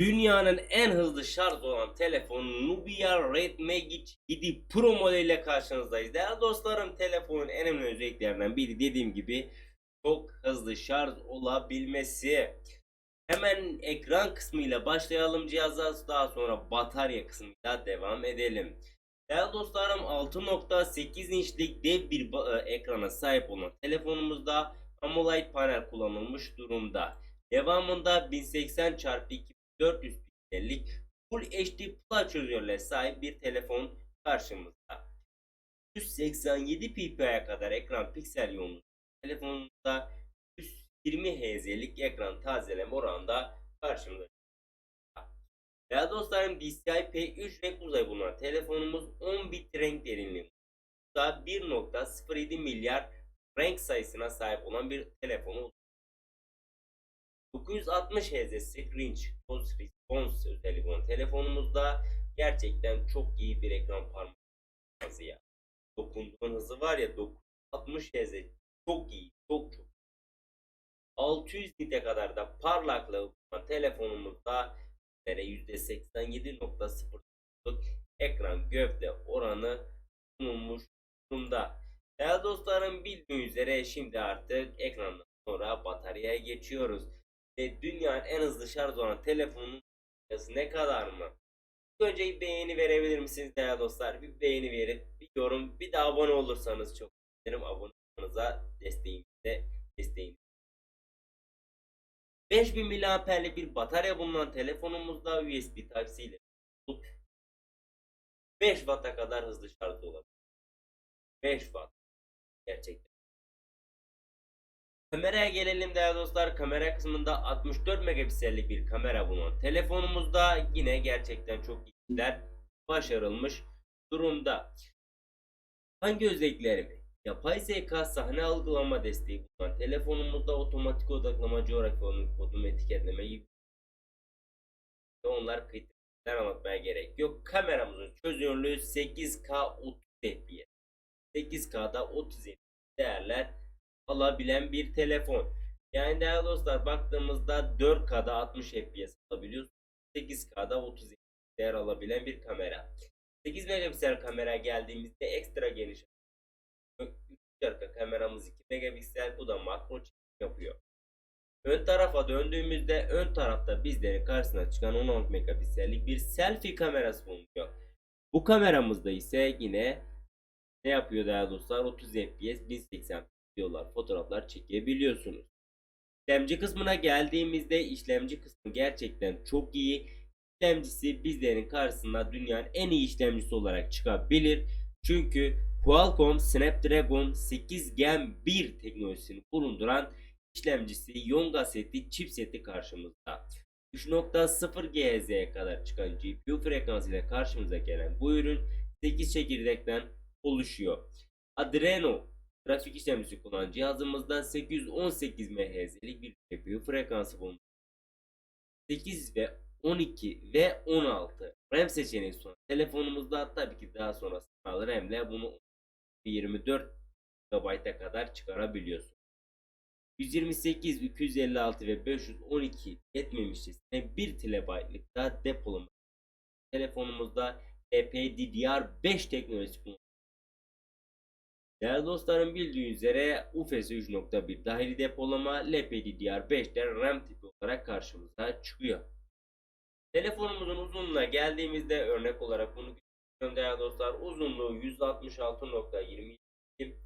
Dünyanın en hızlı şarj olan telefonu Nubia Red Magic 7 Pro modeliyle karşınızdayız. Değerli dostlarım telefonun en önemli özelliklerinden biri dediğim gibi çok hızlı şarj olabilmesi. Hemen ekran kısmıyla başlayalım cihaza daha sonra batarya kısmıyla devam edelim. Değerli dostlarım 6.8 inçlik dev bir e, ekrana sahip olan telefonumuzda AMOLED panel kullanılmış durumda. Devamında 1080 x 2400 piksellik Full HD Plus çözünürlüğe sahip bir telefon karşımızda. 187 ppi'ye kadar ekran piksel yoğunluğu telefonumuzda 120 Hz'lik ekran tazeleme oranında karşımızda. Değerli dostlarım DCI P3 renk uzay bulunan telefonumuz 10 bit renk derinliği. Bu da 1.07 milyar renk sayısına sahip olan bir telefon oldu. 960 Hz Screen Pulse Response özelliği bulunan telefonumuzda gerçekten çok iyi bir ekran parmak hızı ya. Dokunduğun hızı var ya 960 Hz çok iyi çok çok. 600 nite kadar da parlaklığı bulunan telefonumuzda %87.0'lık ekran gövde oranı sunulmuş durumda. Değerli dostlarım bildiğiniz üzere şimdi artık ekrandan sonra bataryaya geçiyoruz. Ve dünyanın en hızlı şarj olan telefonun sayısı ne kadar mı? İlk Önce bir beğeni verebilir misiniz değerli dostlar? Bir beğeni verip bir yorum bir de abone olursanız çok isterim. Abone olmanıza desteğinize desteğiniz. 5000 mAh'lik bir batarya bulunan telefonumuzda USB Type-C ile bulup 5 Watt'a kadar hızlı şarj olabilir. 5 Watt. Gerçekten. Kameraya gelelim değerli dostlar. Kamera kısmında 64 megapiksellik bir kamera bulunan telefonumuzda yine gerçekten çok işler başarılmış durumda. Hangi özellikleri? Yapay zeka sahne algılama desteği bulunan telefonumuzda otomatik odaklama, coğrafya kodum etiketleme gibi onlar kritikler anlatmaya gerek yok. Kameramızın çözünürlüğü 8K 30 fps. 8K'da 30 fps değerler alabilen bir telefon. Yani değerli dostlar baktığımızda 4K'da 60 fps alabiliyoruz. 8K'da 30 fps değer alabilen bir kamera. 8 megapiksel kamera geldiğimizde ekstra geniş Üç arka kameramız 2 megapiksel bu da makro çekim yapıyor. Ön tarafa döndüğümüzde ön tarafta bizlerin karşısına çıkan 16 megapiksellik bir selfie kamerası bulunuyor. Bu kameramızda ise yine ne yapıyor değerli dostlar 30 fps 1080 videolar fotoğraflar çekebiliyorsunuz. İşlemci kısmına geldiğimizde işlemci kısmı gerçekten çok iyi. İşlemcisi bizlerin karşısına dünyanın en iyi işlemcisi olarak çıkabilir. Çünkü Qualcomm Snapdragon 8 Gen 1 teknolojisini bulunduran işlemcisi Yonga seti chipseti karşımızda. 3.0 GHz'ye kadar çıkan GPU frekansı ile karşımıza gelen bu ürün 8 çekirdekten oluşuyor. Adreno grafik işlemcisi kullanan cihazımızda 818 MHz'lik bir GPU frekansı bulunuyor. 8 ve 12 ve 16 RAM seçeneği sunan telefonumuzda tabii ki daha sonra sanal RAM ile bunu 24 GB'a kadar çıkarabiliyorsun. 128, 256 ve 512 yetmemişçesine 1 TB'lık da depolama. Telefonumuzda LPDDR5 teknolojisi kullanılıyor. Değerli dostlarım bildiğiniz üzere UFS 3.1 dahili depolama LPDDR5'te RAM tipi olarak karşımıza çıkıyor. Telefonumuzun uzunluğuna geldiğimizde örnek olarak bunu gösteriyorum değerli dostlar. Uzunluğu 166.20 milim,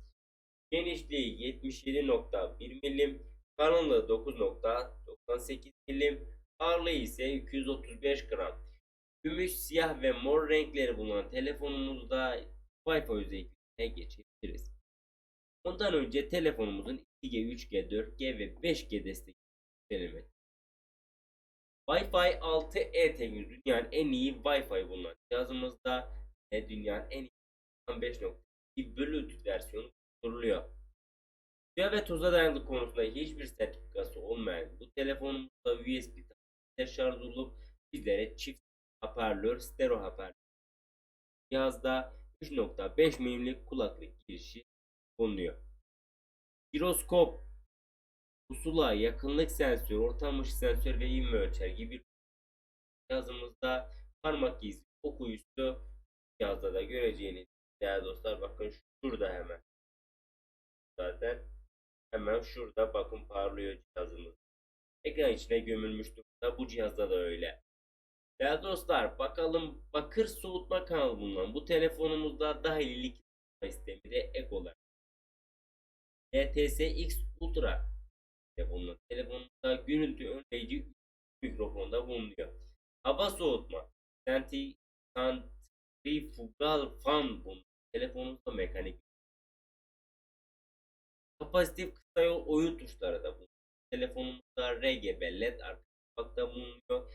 genişliği 77.1 milim, kalınlığı 9.98 milim, ağırlığı ise 235 gram. Gümüş, siyah ve mor renkleri bulunan telefonumuzda Wi-Fi geçebiliriz. Ondan önce telefonumuzun 2G, 3G, 4G ve 5G destekli denilmektedir. Wi-Fi 6E teknolojisi dünyanın en iyi Wi-Fi bulunan cihazımızda ve dünyanın en iyi 5.2 Bluetooth versiyonu kuruluyor. Suya ve toza dayanıklı konusunda hiçbir sertifikası olmayan bu telefonumuzda USB ile şarj olup bizlere çift hoparlör, stereo hoparlör cihazda 3.5 mm'lik kulaklık girişi bulunuyor. Giroskop pusula, yakınlık sensörü, ortam ışık sensörü ve ivme ölçer gibi cihazımızda parmak izi okuyucusu cihazda da göreceğiniz değerli dostlar bakın şurada hemen zaten hemen şurada bakın parlıyor cihazımız. Ekran içine gömülmüş durumda. Bu cihazda da öyle. Değerli dostlar bakalım bakır soğutma bulunan bu telefonumuzda dahililik sistemi de ek olarak HTC X Ultra telefonunda telefonunda gürültü önleyici mikrofonda bulunuyor. Hava soğutma senti santrifugal fan bulunuyor. Telefonumuzda mekanik Kapasitif kısa yol oyun tuşları da bulunuyor. Telefonumuzda RGB LED arka bulunuyor.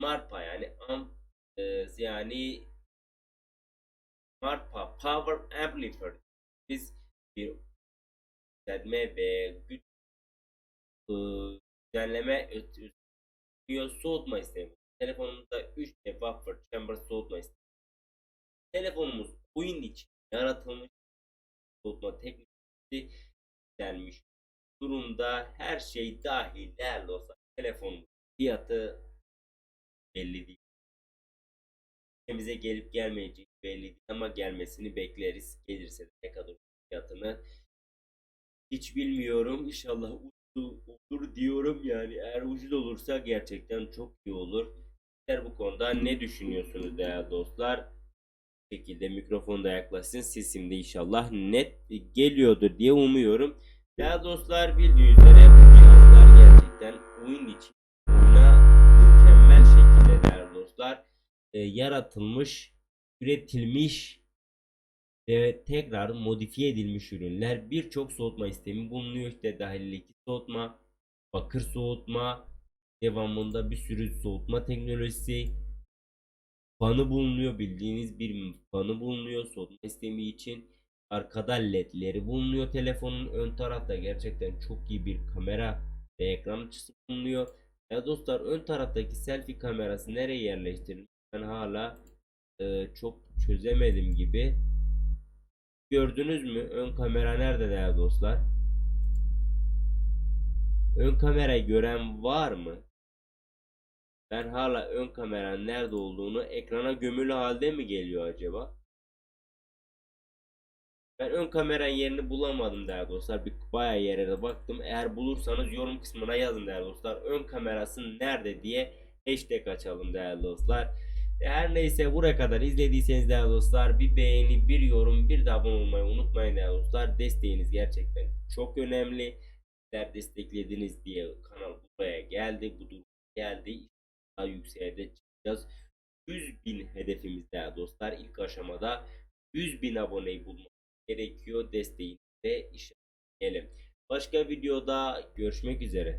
Marpa yani amp e, yani Marpa Power Amplifier biz bir yükseltme ve güç e, düzenleme ötürüyor soğutma sistemi. Telefonumuzda 3 defa chamber soğutma sistemi. Telefonumuz oyun için yaratılmış soğutma teknolojisi gelmiş durumda her şey dahil değerli olsa telefonun fiyatı belli değil. Ülkemize gelip gelmeyeceği belli değil ama gelmesini bekleriz. Gelirse de ne kadar fiyatını hiç bilmiyorum. İnşallah ucuz olur diyorum yani. Eğer ucuz olursa gerçekten çok iyi olur. Sizler bu konuda ne düşünüyorsunuz değerli dostlar? Bu şekilde mikrofon da yaklaşsın. Sesim de inşallah net geliyordur diye umuyorum. Değerli dostlar bildiğiniz üzere bu cihazlar gerçekten oyun için oyuna dostlar e, yaratılmış, üretilmiş ve tekrar modifiye edilmiş ürünler. Birçok soğutma sistemi bulunuyor. İşte dahilindeki soğutma, bakır soğutma, devamında bir sürü soğutma teknolojisi, fanı bulunuyor. Bildiğiniz bir fanı bulunuyor soğutma sistemi için. Arkada ledleri bulunuyor telefonun. Ön tarafta gerçekten çok iyi bir kamera ve ekran açısı bulunuyor. Ya dostlar ön taraftaki selfie kamerası nereye yerleştirilmiş? Ben hala e, çok çözemedim gibi. Gördünüz mü? Ön kamera nerede değerli dostlar? Ön kamerayı gören var mı? Ben hala ön kameranın nerede olduğunu ekrana gömülü halde mi geliyor acaba? Ben ön kameranın yerini bulamadım değerli dostlar. Bir bayağı yere de baktım. Eğer bulursanız yorum kısmına yazın değerli dostlar. Ön kamerası nerede diye hashtag açalım değerli dostlar. Her neyse buraya kadar izlediyseniz değerli dostlar bir beğeni, bir yorum, bir de abone olmayı unutmayın değerli dostlar. Desteğiniz gerçekten çok önemli. Sizler desteklediniz diye kanal buraya geldi. Bu durum geldi. Daha yükseğe de çıkacağız. 100 bin hedefimiz değerli dostlar. İlk aşamada 100 bin aboneyi bulmak gerekiyor. Desteğini de işaretleyelim. Başka videoda görüşmek üzere.